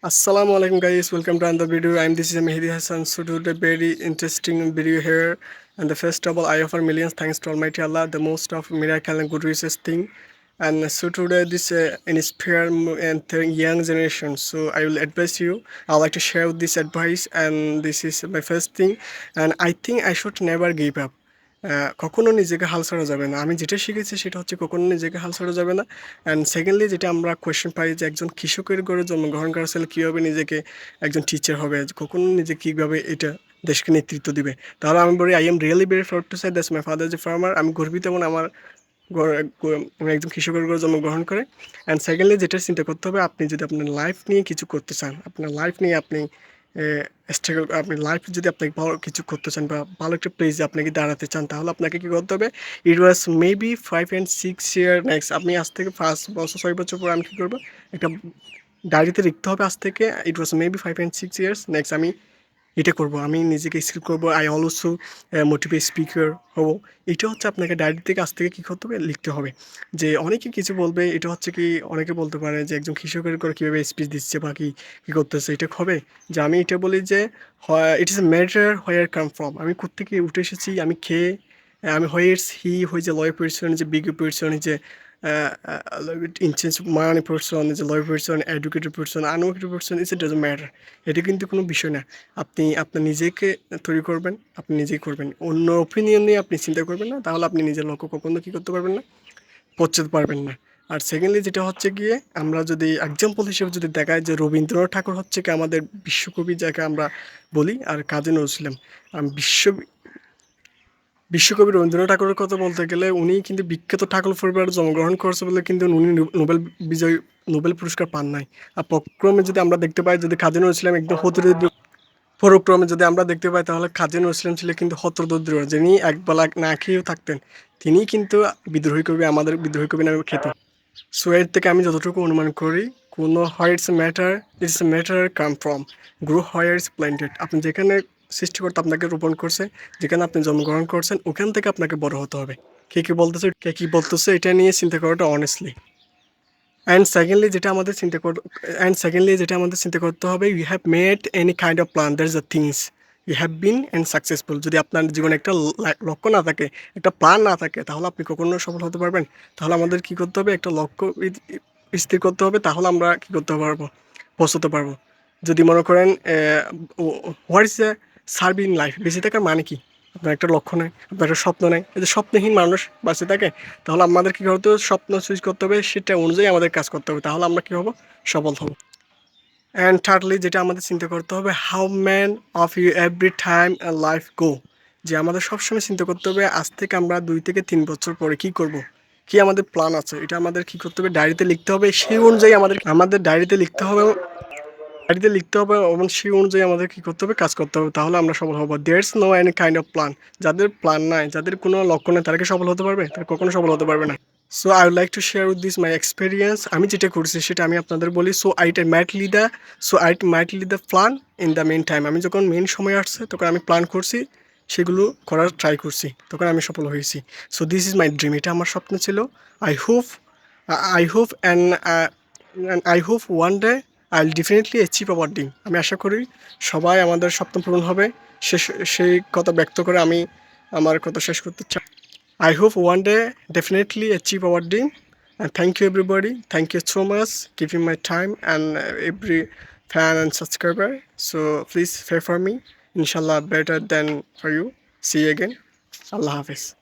Assalamu alaikum guys, welcome to another video. I'm this is Mehdi Hassan. So today very interesting video here. And the first of all, I offer millions thanks to Almighty Allah, the most of miracle and good wishes thing. And so today this uh, inspire and young generation. So I will advise you. I like to share this advice, and this is my first thing. And I think I should never give up. কখনো নিজেকে হাল ছাড়া যাবে না। আমি যেটা শিখেছি সেটা হচ্ছে কখনো নিজেকে হাল ছাড়া যাবে না। অ্যান্ড সেকেন্ডলি যেটা আমরা কোয়েশ্চেন পাই যে একজন কৃষকের ঘরে জন্মগ্রহণ করা ছেলে কীভাবে নিজেকে একজন টিচার হবে? কখনো নিজে কীভাবে এটা দেশকে নেতৃত্ব দিবে? তাহলে আমি বলি I am really very proud to say that's my father যে ফার্মার আমি গর্বিত এবং আমার আমি একজন কৃষকের ঘরে জন্মগ্রহণ করে। অ্যান্ড সেকেন্ডলি যেটা চিন্তা করতে হবে, আপনি যদি আপনার লাইফ নিয়ে কিছু করতে চান, আপনার লাইফ নিয়ে আপনি স্ট্রাগল আপনি লাইফ যদি আপনাকে ভালো কিছু করতে চান বা ভালো একটা প্লেসে আপনাকে দাঁড়াতে চান, তাহলে আপনাকে কী করতে হবে? It was maybe five and six year next আপনি আজ থেকে ফার্স্ট বছর, ছয় বছর পর আমি কী করব? একটা ডায়েরিতে লিখতে হবে আজ থেকে it was maybe five and six years next আমি এটা করব, আমি নিজেকে স্কিল করব আই অলসো মোটিভেট স্পিকার হব। এটা হচ্ছে আপনাকে ডায়েরি থেকে আজ থেকে কী করতে হবে? লিখতে হবে। যে অনেকে কিছু বলবে, এটা হচ্ছে কি অনেকে বলতে পারে যে একজন কৃষকের করে কীভাবে স্পিচ দিচ্ছে বা কী কী করতেছে, এটা হবে। যে আমি এটা বলি যে it is a matter where come from আমি কোথেকে উঠে এসেছি, আমি খেয়ে আমি হোয়ার্স হি হয়ে যে লয় পার্সন যে বিগ পার্সন যে ইনচেন্স মানি পার্সন যে লয় person educated person uneducated person it's it doesn't matter এটা কিন্তু কোনো বিষয় না। আপনি আপনার নিজেকে তৈরি করবেন, আপনি নিজেই করবেন। অন্য ওপিনিয়ন নিয়ে আপনি চিন্তা করবেন না, তাহলে আপনি নিজের লক্ষ্য কখনো কী করতে পারবেন না? পৌঁছাতে পারবেন না। আর সেকেন্ডলি যেটা হচ্ছে গিয়ে, আমরা যদি এক্সাম্পল হিসেবে যদি দেখায় যে রবীন্দ্রনাথ ঠাকুর হচ্ছে কি আমাদের বিশ্বকবি, যাকে আমরা বলি, আর কাজী নজরুল ইসলাম। বিশ্ব বিশ্বকবি রবীন্দ্রনাথ ঠাকুরের কথা বলতে গেলে উনি কিন্তু বিখ্যাত ঠাকুর পরিবারে জন্মগ্রহণ করেছে বলে কিন্তু উনি নোবেল বিজয়, নোবেল পুরস্কার পান নাই। আর পক্রমে যদি আমরা দেখতে পাই, যদি কাজী নজরুল একদম হতদরিদ্র, পরক্রমে যদি আমরা দেখতে পাই, তাহলে কাজী নজরুল ছিলেন কিন্তু হতদরিদ্র। যিনি একবেলা না খেয়েও থাকতেন, তিনি কিন্তু বিদ্রোহী কবি, আমাদের বিদ্রোহী কবি নামে খ্যাত। সো এর থেকে আমি যতটুকু অনুমান করি, কোনো whites matter it's matter come from grow whites planted আপনি যেখানে সৃষ্টিকর্তা আপনাকে রোপণ করছে, যেখানে আপনি জন্মগ্রহণ করছেন, ওখান থেকে আপনাকে বড় হতে হবে। কে কী বলতেছে, কে কী বলতেছে, এটা নিয়ে চিন্তা করাটা অনেস্টলি অ্যান্ড সেকেন্ডলি যেটা আমাদের চিন্তা কর অ্যান্ড সেকেন্ডলি যেটা আমাদের চিন্তা করতে হবে you have made any kind of plan there is the things you have been and successful যদি আপনার জীবনে একটা লক্ষ্য না থাকে, একটা প্ল্যান না থাকে, তাহলে আপনি কখনো সফল হতে পারবেন। তাহলে আমাদের কী করতে হবে, একটা লক্ষ্য স্থির করতে হবে, তাহলে আমরা কী করতে পারব? পৌঁছতে পারব। যদি মনে করেন what is a serving life বেঁচে থাকার মানে কি? আপনার একটা লক্ষ্য নেই, আপনার একটা স্বপ্ন নেই। এই যে স্বপ্নহীন মানুষ বাঁচে থাকে, তাহলে আমাদের কী করতে হবে? স্বপ্ন চুজ করতে হবে, সেটা অনুযায়ী আমাদের কাজ করতে হবে। তাহলে আমরা কী হব? সফল হব। অ্যান্ড থার্ডলি যেটা আমাদের চিন্তা করতে হবে how man of you every time life go যে আমাদের সবসময় চিন্তা করতে হবে, আজ থেকে আমরা দুই থেকে তিন বছর পরে কি করব? কি আমাদের প্ল্যান আছে? এটা আমাদের কি করতে হবে? ডায়েরিতে লিখতে হবে। সেই অনুযায়ী আমাদের আমাদের ডায়েরিতে লিখতে হবে ডায়েরিতে লিখতে হবে এবং সেই অনুযায়ী আমাদের কি করতে হবে? কাজ করতে হবে। তাহলে আমরা সফল হব। There's no any kind of plan যাদের প্ল্যান নাই, যাদের কোনো লক্ষ্য নেই, তারা কি সফল হতে পারবে? তারা কখনো সফল হতে পারবে না। So I would like to share with this my experience আমি যেটা করছি, সেটা আমি আপনাদের বলি। So ultimately the so ultimately the plan in the mean time আমি যখন মেন সময় আসছে, তখন আমি প্ল্যান করছি। সেগুলো করার ট্রাই করছি। তখন আমি সফল হয়েছি। So this is my dream এটা আমার স্বপ্ন ছিল। I hope I hope and I hope one day I will definitely achieve our dream আমি আশা করি সবাই আমাদের সপ্তম পূরণ হবে। সে সেই কথা ব্যক্ত করে আমি আমার কথা শেষ করতে চাই। I hope one day definitely achieve our dream and thank you everybody thank you so much give my time and every fan and subscriber so please pray for me ইনশাল্লাহ better than for you see again Allah Hafiz